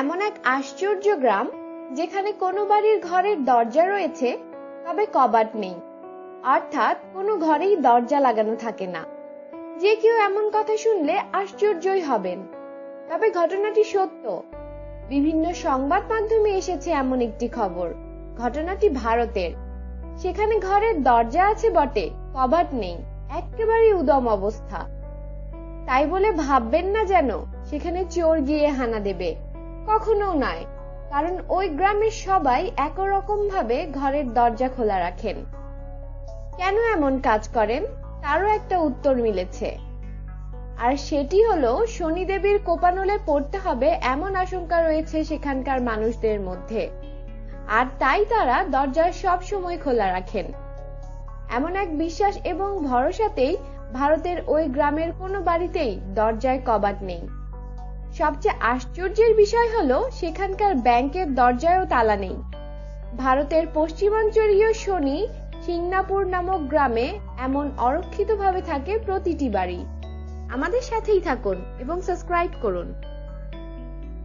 এমন এক আশ্চর্য গ্রাম যেখানে কোনো বাড়ির ঘরের দরজা রয়েছে, তবে কবাট নেই। অর্থাৎ কোনো ঘরেই দরজা লাগানো থাকে না। যে কেউ এমন কথা শুনলে আশ্চর্যই হবেন। তবে ঘটনাটি সত্য। বিভিন্ন সংবাদ মাধ্যমে এসেছে এমন একটি খবর। ঘটনাটি ভারতের। সেখানে ঘরের দরজা আছে বটে, কবাট নেই একেবারে উদম অবস্থা। তাই বলে ভাববেন না যেন, সেখানে চোর গিয়ে হানা দেবে। কখনো নয়, কারণ ওই গ্রামের সবাই একরকম ভাবে ঘরের দরজা খোলা রাখেন। কেন এমন কাজ করেন? তারও একটা উত্তর মিলেছে। আর সেটি হলো, শনিদেবীর কোপানলে পড়তে হবে এমন আশঙ্কা রয়েছে সেখানকার মানুষদের মধ্যে। আর তাই তারা দরজা সব সময় খোলা রাখেন। এমন এক বিশ্বাস এবং ভরসাতেই ভারতের ওই গ্রামের কোনো বাড়িতেই দরজায় কবাট নেই। সবচেয়ে আশ্চর্যের বিষয় হলো, সেখানকার ব্যাংকের দরজায়ও তালা নেই। ভারতের পশ্চিমাঞ্চলীয় শনি সিংনাপুর নামক গ্রামে এমন অরক্ষিতভাবে থাকে প্রতিটি বাড়ি। আমাদের সাথেই থাকুন এবং সাবস্ক্রাইব করুন।